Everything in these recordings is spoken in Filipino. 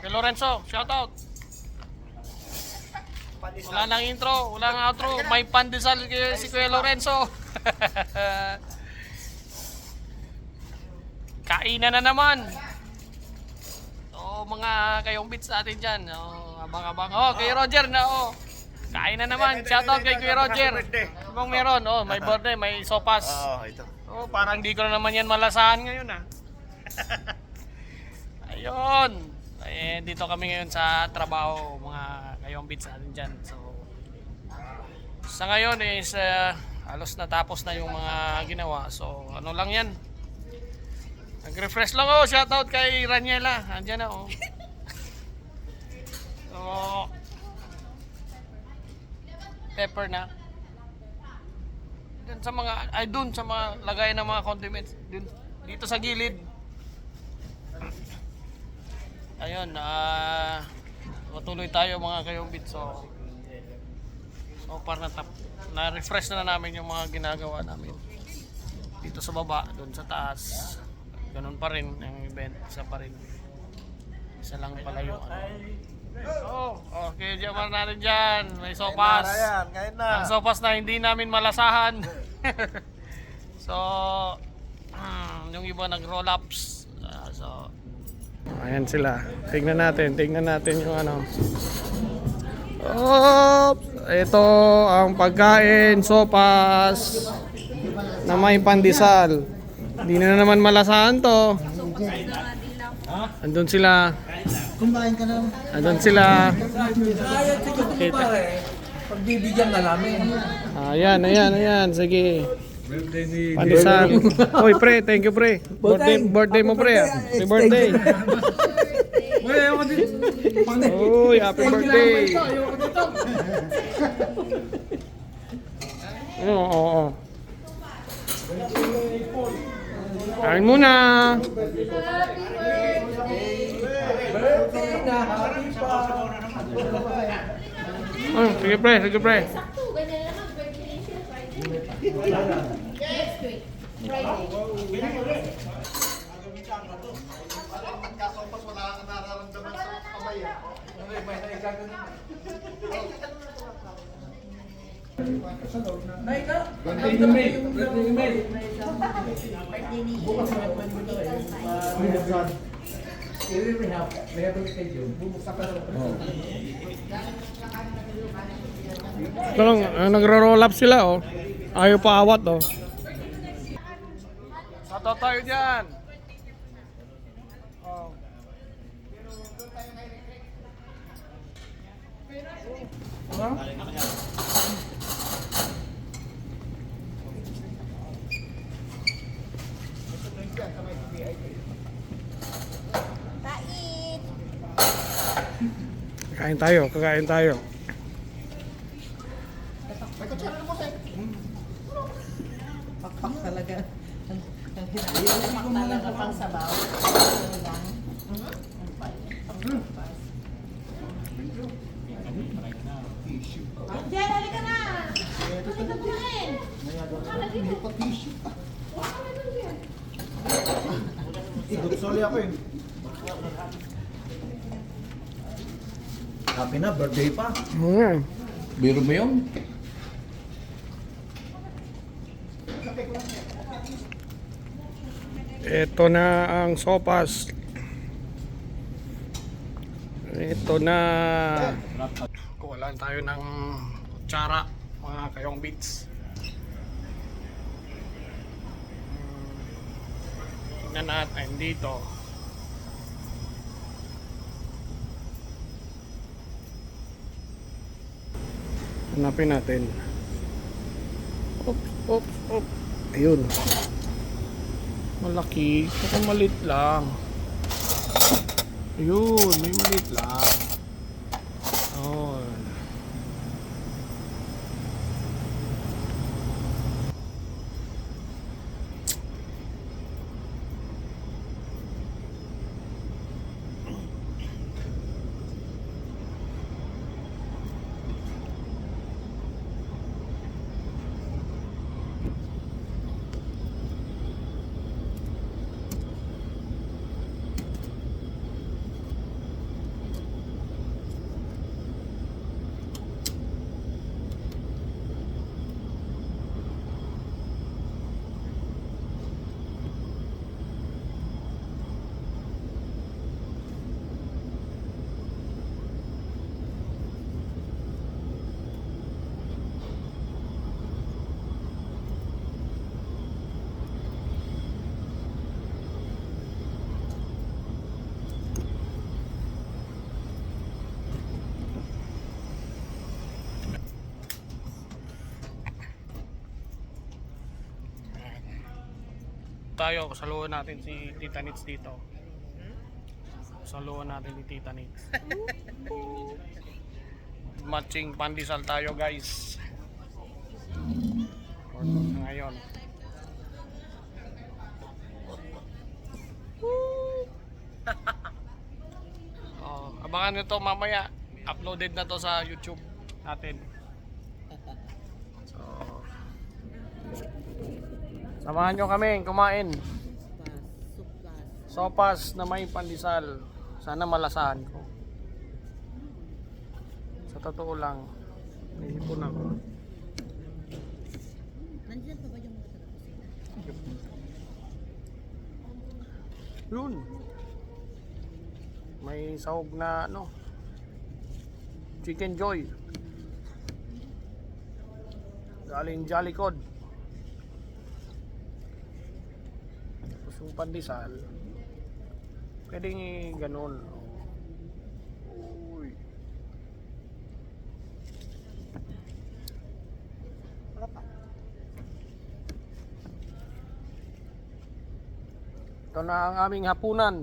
Kay Lorenzo, shoutout. Wala nang intro, wala nang outro. May pandesal kay si Kuya Lorenzo. Kainan na naman. So, mga kayong beats natin dyan. Oh, abang-abang. Oh, kay Roger na, oh. Kain na naman. Shoutout kay Kuya Roger. Kung meron, oh, may birthday, may sopas. Oo, ito. Oh, parang di ko na naman yan malasahan ngayon ah. Ayun. Eh, dito kami ngayon sa trabaho, mga kayong beats natin dyan. So, sa ngayon is uh, halos natapos na yung mga ginawa. So, ano lang yan. Nag-refresh lang oh. Shoutout kay Raniela. Andiyan na oh. So, pepper na. Dun sa mga, ay dun sa mga lagay ng mga condiments. Dun, dito sa gilid. Ayun, ah matuloy tayo mga kayombit. So, so far na, tap, na-refresh na namin yung mga ginagawa namin. Dito sa baba, dun sa taas. Ganun pa rin ang event. Isa pa rin. Isa lang pala yung ano. Oh, okay, diyan natin dyan. May sopas. Ayan, kain na. Ang sopas na hindi namin malasahan. so, mm, yung iba nag-roll ups. Ah, so, ayan sila. Tingnan natin, tingnan natin yung ano. Oops! Ito ang pagkain, sopas na may pandesal. Hindi na naman malasahan to. Andun sila. Kumain ka na. Andun sila. Kita. Pagbibigyan na namin. Ayan, ayan, ayan. Sige. Pandesal. Hoy, pre, thank you, pre. Birthday, birthday mo, pre. ah. Happy birthday. Wala ako din. Uy, happy birthday. Oo, oo, oo. Kain muna. Oh, sige, pre, sige, pre. Sakto, ganyan lang ang birthday niya siya Friday. Next week. Friday. Magkasopas, wala kang nararamdaman sa kamay. ah. Birthday ni May. Birthday ni May. Bukas na naman dito eh. Rehabilitation. Bubuksan ka na. Ito lang, ah, nagro-roll up sila, oh. Ayaw pa awat, oh. Sato tayo dyan. Oh. Tait. Kain tayo, kakain tayo. Hinahirap talaga pang sabaw. Jen, halika na. Halika kumain. Hindi pa tissue. Ka na. Sorry ako eh. Happy na, birthday pa. Mm. Biro mo yun? Ito na ang sopas. Ito na. Kuwalan tayo ng kutsara, mga kayong beats. Hmm. Tingnan natin dito. Hanapin natin. Oops, oops, oops. Ayun. Malaki. Baka malit lang. Ayun, may malit lang. Ayun. Tayo. Saluhan natin si Tita Nits dito. Saluhan natin si Tita Nits. Matching pandesal tayo guys. Na ngayon. oh, abangan nyo to mamaya. Uploaded na to sa YouTube natin. Samahan nyo kami kumain. Sopas na may pandesal. Sana malasahan ko. Sa totoo lang, naipon ako. Nandiyan pa ba yung mga taga-kusina? Yun. May sahog na ano. Chicken Joy. Galing Jolly Cod. Tapos yung pandesal. Pwedeng ganun. Uy. Ito na ang aming hapunan.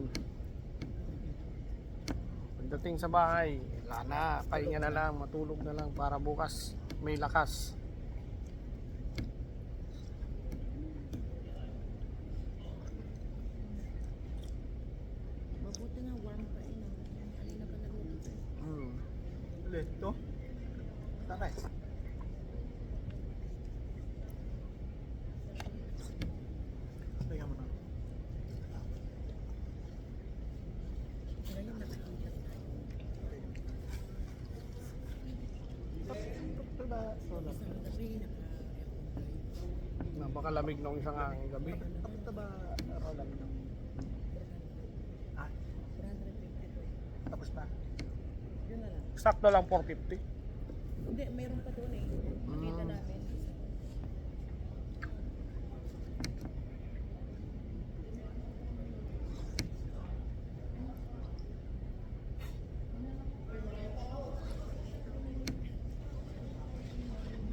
Pagdating sa bahay, wala na, pahinga na lang, matulog na lang para bukas may lakas. Mabuti nga warm pa rin. ah. Kanina pa naluto. Hmm. Ulit, to? Takay. Teka mo na. Ngayon nakakita tayo. Ito ba? Solar. Napakalamig nung isang ang gabi. Ito ba? Roland? Ah, 450 po. tapos na. Yun na lang. Sakto lang 450. Hindi, mayroon pa doon eh. Nakita Mm. namin.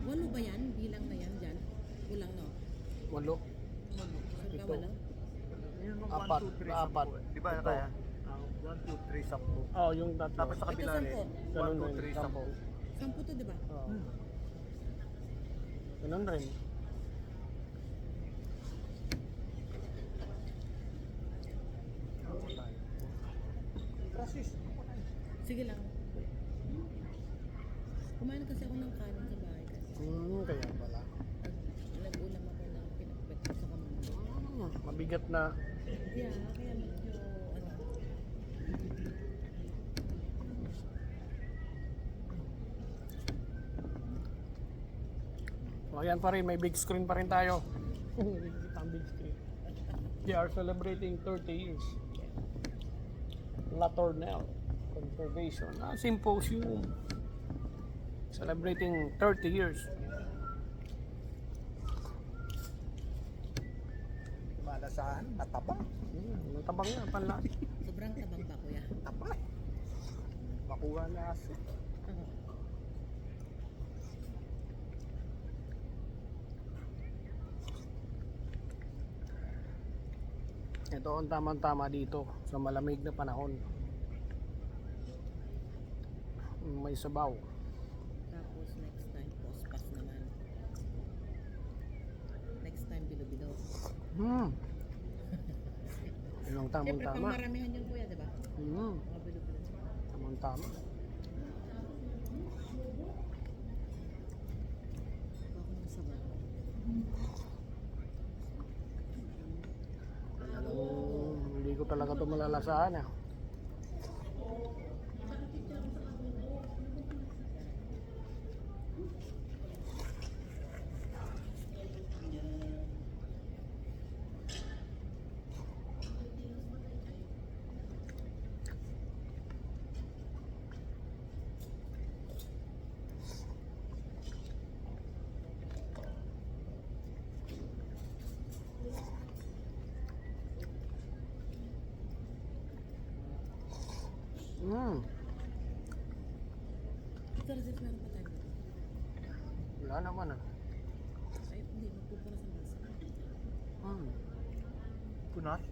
Walo ba yan? Bilang na yan dyan? Kulang no? Walo. Ito. Yun yung Apat, 1, 2, 3, apat. 10. Di ba Ito. kaya? 1, 2, 3, 10. Oh, yung tatlo. Tapos sa Ito kabila sampo. rin. Ganun 1, 2, rin, 3, sampo. 10. Sampu to, di ba? Oh. Ganun rin. Francis. Sige lang. Kumain kasi ako ng kanin sa bahay kasi. Hmm, kaya pala. Nag- Nag-ulam ako ng pinakbet ko sa kamay. Hmm, mabigat na. Yeah, kaya medyo ano. So, ayan pa rin, may big screen pa rin tayo. Ang big screen. They are celebrating 30 years. La Tournelle Conservation ah, Symposium. Celebrating 30 years. Malasaan, mataba. Hmm, natabang nga pala. Sobrang tabang ba kuya? Taba. Makuha na aso. Oo. Ito ang tamang-tama dito sa malamig na panahon. May sabaw. Tapos next time, pospas naman. Next time, bilo-bilo. Hmm. Yun ang Siyempre, pang tamang-tama. maramihan yun kuya, di ba? Hmm. Mga bilo-bilo. Tamang-tama. Bako ng sabaw. Talagang hindi ko talaga ito malalasahan ah. Hmm. Ito, Razif, meron pa tayo. Wala naman ah. Ay, hindi, magpupura sa masa. Hmm. Punas?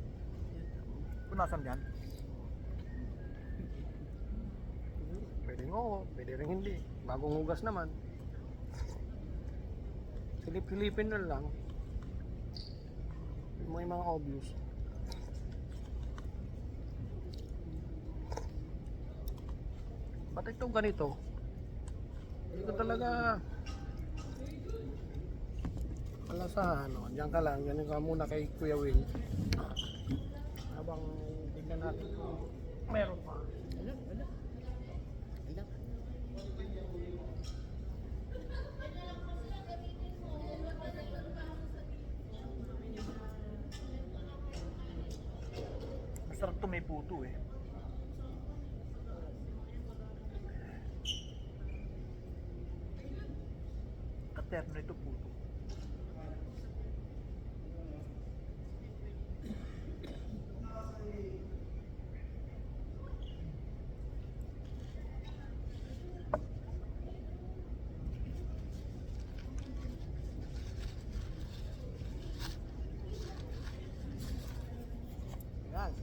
Punasan yan? Pwede ngo, pwede rin hindi. Bagong hugas naman. Silip-silipin na lang. May mga obvious. Ba't ito ganito? Hindi ko talaga wala sa ano, diyan ka lang, ganyan ka muna kay Kuya Will. Habang tignan natin meron pa. Katerno ito puto. Yan.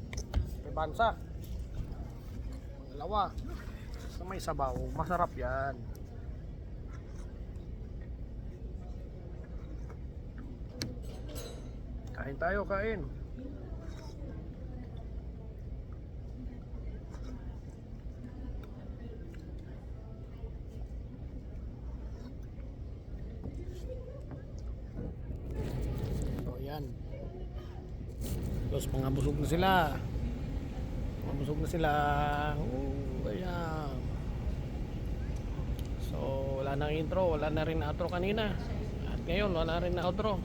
May bansa. Dalawa. Sa may. Masarap yan. Kain tayo, kain. So, yan. Tapos mga busog na sila. Mga busog na sila. Oh, ayan. So, wala nang intro. Wala na rin outro kanina. At ngayon, wala na rin na outro.